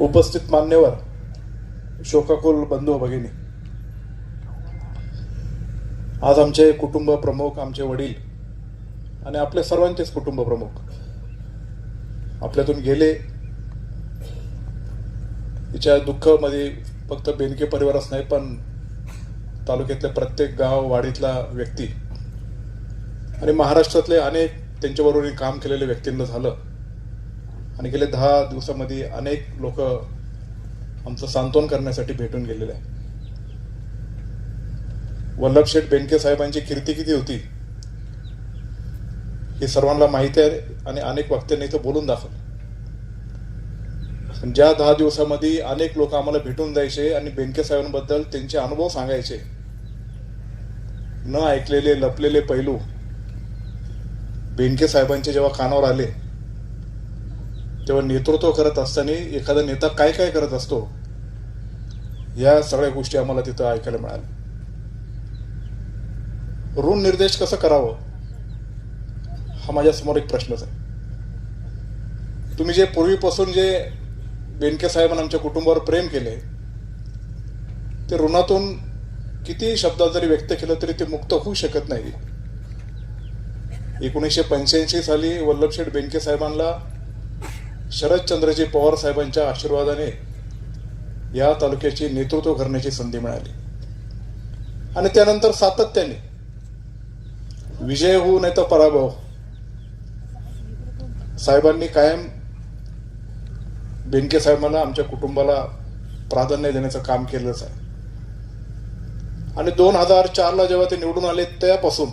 उपस्थित मान्यवर शोकाकुल बंधू भगिनी. आज आमचे कुटुंब प्रमुख आमचे वडील आणि आपले सर्वांचेच कुटुंब प्रमुख आपल्यातून गेले. तिच्या दुःखामध्ये फक्त बेनके परिवारच नाही पण तालुक्यातल्या प्रत्येक गाव वाडीतला व्यक्ती. आणि महाराष्ट्रातले अनेक त्यांच्याबरोबर काम केलेल्या व्यक्तींना झालं. आणि गेले दहा दिवसामध्ये अनेक लोक आमचं सांत्वन करण्यासाठी भेटून गेलेले आहे वल्लभ शेठ बेनके साहेबांची कीर्ती किती होती? हे सर्वांना माहिती आहे आणि अनेक वक्त्यांनी इथं बोलून दाखवलं. ज्या दहा दिवसामध्ये अनेक लोक आम्हाला भेटून जायचे आणि बेनके साहेबांबद्दल त्यांचे अनुभव सांगायचे न ऐकलेले लपलेले पैलू बेंके साहेबांचे जेव्हा कानावर आले तेव्हा नेतृत्व करत असताना एखादा नेता काय काय करत असतो या सगळ्या गोष्टी आम्हाला तिथं ऐकायला मिळाल्या. ऋण निर्देश कसं करावं? हा माझ्यासमोर एक प्रश्नच आहे. तुम्ही जे पूर्वीपासून जे बेनके साहेबांनी आमच्या कुटुंबावर प्रेम केले ते ऋणातून किती शब्दात जरी व्यक्त केलं तरी ते मुक्त होऊ शकत नाही. एकोणीसशे पंच्याऐंशी साली वल्लभशेठ बेंके साहेबांना शरदचंद्रजी पवार साहेबांच्या आशीर्वादाने या तालुक्याची नेतृत्व करण्याची संधी मिळाली. आणि त्यानंतर सातत्याने विजय होऊ नाही तर पराभव. साहेबांनी कायम बेंके साहेबांना आमच्या कुटुंबाला प्राधान्य देण्याचं काम केलंच आहे. आणि दोन हजार चारला जेव्हा ते निवडून आले त्यापासून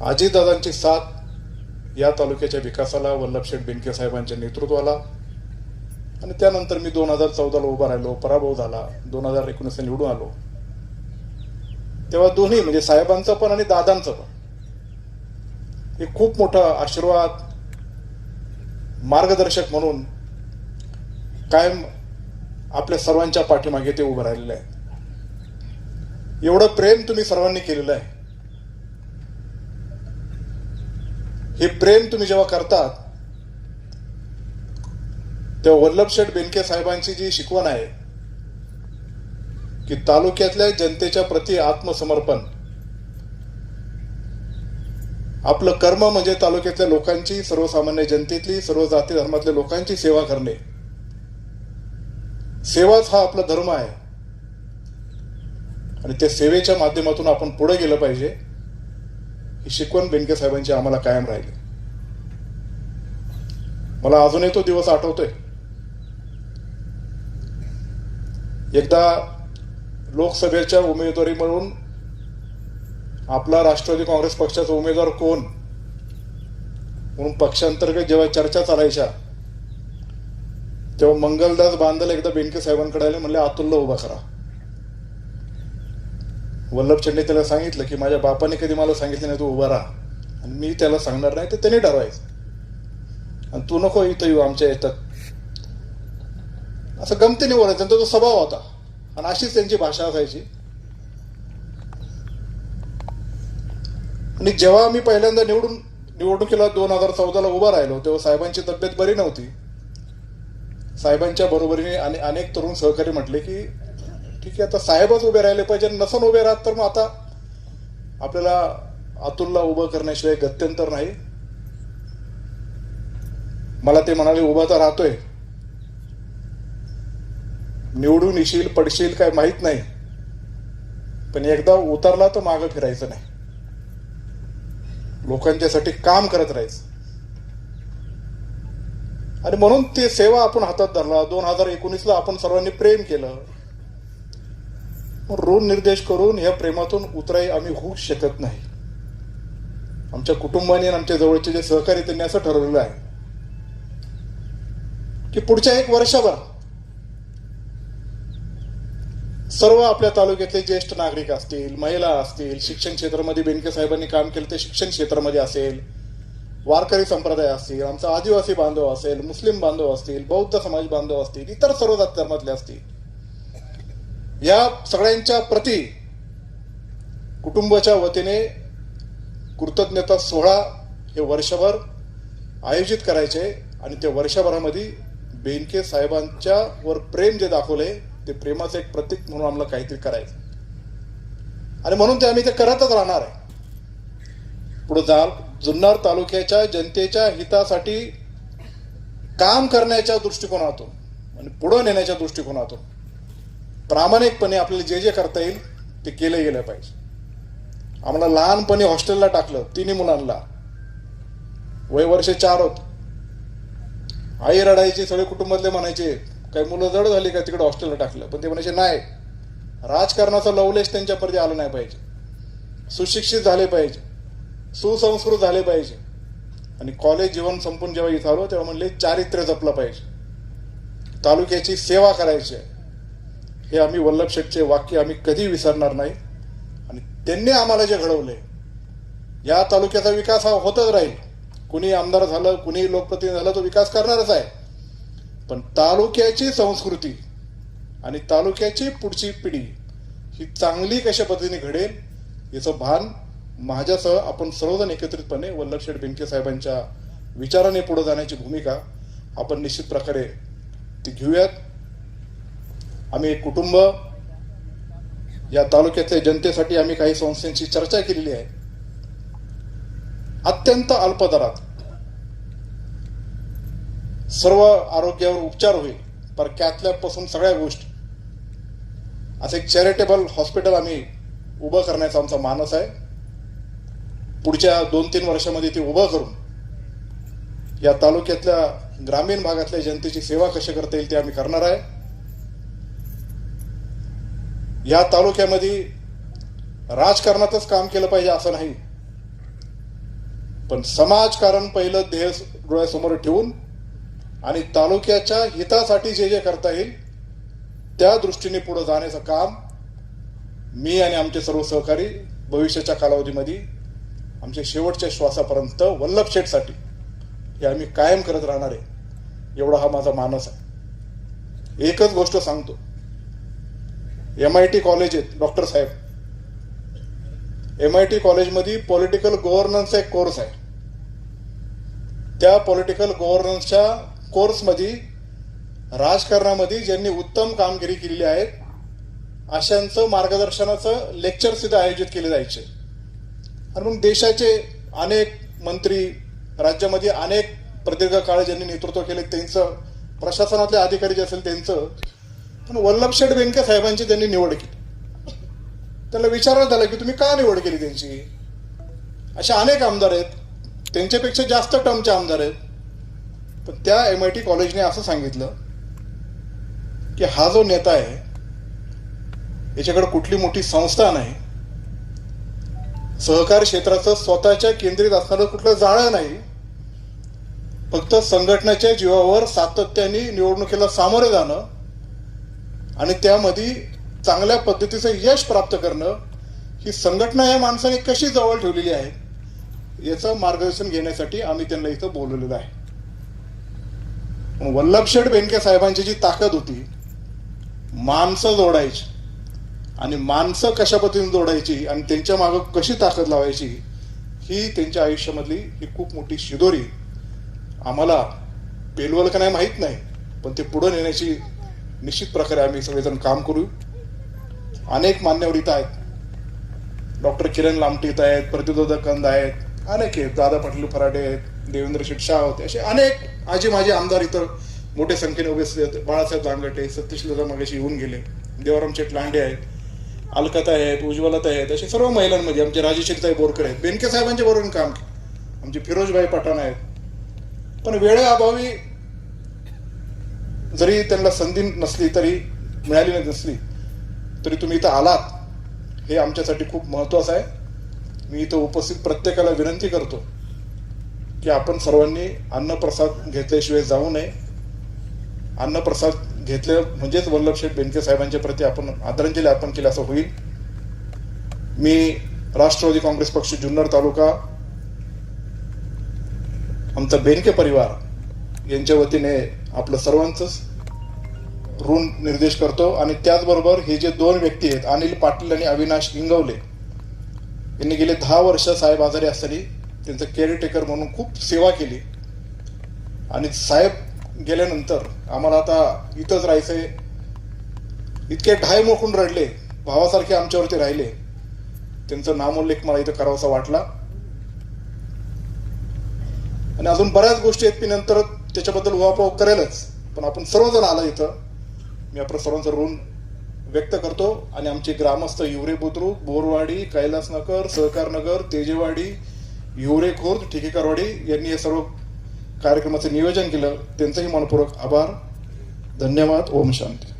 अजितदादांची साथ या तालुक्याच्या विकासाला वल्लभशेठ बेनके साहेबांच्या नेतृत्वाला आणि त्यानंतर मी दोन हजार चौदाला उभा राहिलो पराभव झाला दोन हजार एकोणीसला निवडून आलो. तेव्हा दोन्ही म्हणजे साहेबांचं पण आणि दादांचं पण हे खूप मोठा आशीर्वाद मार्गदर्शक म्हणून कायम आपल्या सर्वांच्या पाठीमागे ते उभं राहिलेले आहे. एवढं प्रेम तुम्ही सर्वांनी केलेलं आहे. हे प्रेम तुम्ही जेव्हा करतात तेव्हा वल्लभशेठ बेनके साहेबांची जी शिकवण आहे की तालुक्यातल्या जनतेच्या प्रती आत्मसमर्पण. आपलं कर्म म्हणजे तालुक्यातल्या लोकांची सर्वसामान्य जनतेतली सर्व जाती धर्मातल्या लोकांची सेवा करणे. सेवाच हा आपला धर्म आहे. आणि त्या सेवेच्या माध्यमातून आपण पुढे गेलं पाहिजे ही शिकवण बेनके साहेबांची आम्हाला कायम राहिली. मला अजूनही तो दिवस आठवतोय. एकदा लोकसभेच्या उमेदवारी म्हणून आपला राष्ट्रवादी काँग्रेस पक्षाचा उमेदवार कोण? म्हणून पक्षांतर्गत जेव्हा चर्चा चालायच्या तेव्हा मंगलदास बांधल एकदा बेनके साहेबांकडे आले म्हणले अतुल्ला उभा करा. वल्लभचंडने त्याला सांगितलं की माझ्या बापाने कधी मला सांगितलं नाही तू उभा राहा. आणि मी त्याला सांगणार नाही तर त्याने ठरवायचं आणि तू नको इथं येऊ आमच्या याच्यात असं गमतीने बोलायचं. आणि तो स्वभाव होता आणि अशीच त्यांची भाषा असायची. आणि जेव्हा मी पहिल्यांदा निवडून निवडणुकीला दोन हजार चौदाला उभा राहिलो तेव्हा साहेबांची तब्येत बरी नव्हती. साहेबांच्या बरोबरीने आणि अनेक तरुण सहकारी म्हटले की ठीक आहे आता साहेबच उभे राहिले पाहिजे नसन उभे राहत तर मग आता आपल्याला अतुलला उभं करण्याशिवाय गत्यंतर नाही. मला ते म्हणाले उभा तर राहतोय. निवडून येशील पडशील काय माहीत नाही. पण एकदा उतरला तर मागं फिरायचं नाही. लोकांच्यासाठी काम करत राहायचं. आणि म्हणून ते सेवा आपण हातात धरला. दोन हजार एकोणीसला आपण सर्वांनी प्रेम केलं. ऋण निर्देश करून या प्रेमातून उतराई आम्ही होऊ शकत नाही. आमच्या कुटुंबाने आणि आमच्या जवळचे जे सहकारी त्यांनी असं ठरवलेलं आहे की पुढच्या एक वर्षभर सर्व आपल्या तालुक्यातले ज्येष्ठ नागरिक असतील महिला असतील शिक्षण क्षेत्रामध्ये बेनके साहेबांनी काम केलं ते शिक्षण क्षेत्रामध्ये असेल वारकरी संप्रदाय असतील आमचा आदिवासी बांधव असेल मुस्लिम बांधव असतील बौद्ध समाज बांधव असतील इतर सर्व जात धर्मातले असतील या सगळ्यांच्या प्रती कुटुंबाच्या वतीने कृतज्ञता सोहळा हे वर्षभर आयोजित करायचे आणि त्या वर्षभरामध्ये बेनके साहेबांच्या वर प्रेम जे दाखवले ते प्रेमाचं एक प्रतीक म्हणून आम्हाला काहीतरी करायचं. आणि म्हणून ते आम्ही ते करतच राहणार आहे. पुढे जा जुन्नर तालुक्याच्या जनतेच्या हितासाठी काम करण्याच्या दृष्टिकोनातून आणि पुढं नेण्याच्या दृष्टिकोनातून प्रामाणिकपणे आपल्याला जे जे करता येईल ते केलं गेलं पाहिजे. आम्हाला लहानपणी हॉस्टेलला टाकलं तिन्ही मुलांना. वय वर्ष चार होत. आई रडायची सगळे कुटुंबातले म्हणायचे काही मुलं जड झाली का तिकडे हॉस्टेलला टाकलं? पण ते म्हणायचे नाही. राजकारणाचा लवलेश त्यांच्यापर्यंत आलं नाही पाहिजे. सुशिक्षित झाले पाहिजे. सुसंस्कृत झाले पाहिजे. आणि कॉलेज जीवन संपून जेव्हा इथं आलो तेव्हा म्हणले चारित्र्य जपलं पाहिजे. तालुक्याची सेवा करायची आहे. हे आम्ही वल्लभ शेठचे वाक्य आम्ही कधी विसरणार नाही. आणि त्यांनी आम्हाला जे घडवले या तालुक्याचा विकास हा होतच राहील. कुणी आमदार झालं कुणी लोकप्रतिनिधी झालं तो विकास करणारच आहे. पण तालुक्याची संस्कृती आणि तालुक्याची पुढची पिढी ही चांगली कशा पद्धतीने घडेल याचं भान माझ्यासह आपण सर्वजण एकत्रितपणे वल्लभ शेठ साहेबांच्या विचाराने पुढे जाण्याची भूमिका आपण निश्चित प्रकारे ती घेऊयात. आम्ही कुटुंब या तालुक्यातल्या जनतेसाठी आम्ही काही संस्थेची चर्चा केलेली आहे. अत्यंत अल्प दरात सर्व आरोग्यावर उपचार होईल पर कॅथलॅबपासून सगळ्या गोष्टी. असं एक चॅरिटेबल हॉस्पिटल आम्ही उभं करण्याचा आमचा मानस आहे. पुढच्या दोन तीन वर्षामध्ये ते उभं करून या तालुक्यातल्या ग्रामीण भागातल्या जनतेची सेवा कशी करता येईल ते आम्ही करणार आहे. या तालुक्यामध्ये राजकारणातच काम केलं पाहिजे असं नाही. पण समाजकारण पहिलं ध्येय डोळ्यासमोर ठेवून आणि तालुक्याच्या हितासाठी जे जे करता येईल त्या दृष्टीने पुढे जाण्याचं काम मी आणि आमचे सर्व सहकारी भविष्याच्या कालावधीमध्ये आमच्या शेवटच्या श्वासापर्यंत वल्लभ शेठसाठी हे आम्ही कायम करत राहणार आहे एवढा हा माझा मानस आहे. एकच गोष्ट सांगतो. एम आय टी कॉलेज आहेत डॉक्टर साहेब. एम आय टी कॉलेजमध्ये पॉलिटिकल गव्हर्नन्सचा एक कोर्स आहे. त्या पॉलिटिकल गव्हर्नन्सच्या कोर्समध्ये राजकारणामध्ये ज्यांनी उत्तम कामगिरी केलेली आहे अशांचं मार्गदर्शनाचं लेक्चर सुद्धा आयोजित केले जायचे. आणि मग देशाचे अनेक मंत्री राज्यामध्ये अनेक प्रदीर्घ काळ ज्यांनी नेतृत्व केले त्यांचं प्रशासनातले अधिकारी जे असेल त्यांचं पण वल्लभ शेठ साहेबांची त्यांनी निवड केली. त्यांना विचारण्यात आलं की तुम्ही का निवड केली त्यांची? असे अनेक आमदार आहेत. त्यांच्यापेक्षा जास्त टर्मचे आमदार आहेत. पण त्या एम आय टी कॉलेजने असं सांगितलं की हा जो नेता आहे याच्याकडे कुठली मोठी संस्था नाही. सहकार क्षेत्राचं स्वतःच्या केंद्रित असणारं कुठलं जाळं नाही. फक्त संघटनेच्या जीवावर सातत्याने निवडणुकीला सामोरे जाणं आणि त्यामध्ये चांगल्या पद्धतीचं यश प्राप्त करणं ही संघटना या माणसाने कशी जवळ ठेवलेली आहे याचं मार्गदर्शन घेण्यासाठी आम्ही त्यांना इथं बोलवलेलं आहे. वल्लभशेठ बेनके साहेबांची जी ताकद होती माणसं जोडायची आणि माणसं कशा पद्धतीने जोडायची आणि त्यांच्या मागं कशी ताकद लावायची ही त्यांच्या आयुष्यामधली ही खूप मोठी शिदोरी. आम्हाला पेलवल का नाही माहीत नाही पण ते पुढं नेण्याची निश्चित प्रकारे आम्ही सगळेजण काम करू अनेक मान्यवर इथं आहेत. डॉक्टर किरण लामटे इथं आहेत प्रतिरोधक कंद आहेत अनेक आहेत. दादा पाटील फराडे आहेत देवेंद्र शेठ शाह होते. असे अनेक आजी माझे आमदार इतर मोठ्या संख्येने उभे आहेत बाळासाहेब दांगटे सतीश लता येऊन गेले. देवाराम शेठ लांडे आहेत अलकता आहेत उज्ज्वलत आहेत. असे सर्व महिलांमध्ये आमचे राजेशिरताई बोरकर आहेत. बेनके साहेबांच्या बरोबर काम आमचे फिरोजभाई पठाण आहेत. पण वेळेअभावी जरी त्यांना संधी नसली तरी मिळाली नसली तरी तुम्ही इथं आलात हे आमच्यासाठी खूप महत्वाचं आहे. मी इथं उपस्थित प्रत्येकाला विनंती करतो की आपण सर्वांनी अन्नप्रसाद घेतल्याशिवाय जाऊ नये. अन्नप्रसाद घेतले म्हणजेच वल्लभशेठ बेनके साहेबांच्या प्रती आपण आदरांजली अर्पण केली असं होईल. मी राष्ट्रवादी काँग्रेस पक्ष जुन्नर तालुका आमचा बेनके परिवार यांच्या वतीने आपलं सर्वांचंच ऋण निर्देश करतो. आणि त्याचबरोबर हे जे दोन व्यक्ती आहेत अनिल पाटील आणि अविनाश इंगवले यांनी गेले दहा वर्ष साहेब आजारी असताना त्यांचं केअरटेकर म्हणून खूप सेवा केली. आणि साहेब गेल्यानंतर आम्हाला आता इथंच राहायचंय. इतके ढाय मोकून रडले भावासारखे आमच्यावरती राहिले. त्यांचं नामोल्लेख मला इथं करावासा वाटला. आणि अजून बऱ्याच गोष्टी आहेत मी नंतर त्याच्याबद्दल उहापोह करेलच. पण आपण सर्वजण आला इथं. मी आपलं सर्वांचं ऋण व्यक्त करतो. आणि आमचे ग्रामस्थ युवरे बुद्रुक बोरवाडी कैलासनगर सहकारनगर तेजेवाडी युवरे खुर्द ठिकेकरवाडी यांनी हे सर्व कार्यक्रमाचं नियोजन केलं. त्यांचंही मनपूर्वक आभार. धन्यवाद. ओम शांती.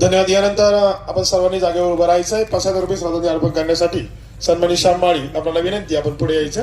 धन्यवाद. यानंतर आपण सर्वांनी जागेवर उभं राहायचं आहे. पाच हजार रुपये श्रद्धांजली अर्पण करण्यासाठी सन्मानी श्याम माळी आपल्याला विनंती आपण पुढे यायचं.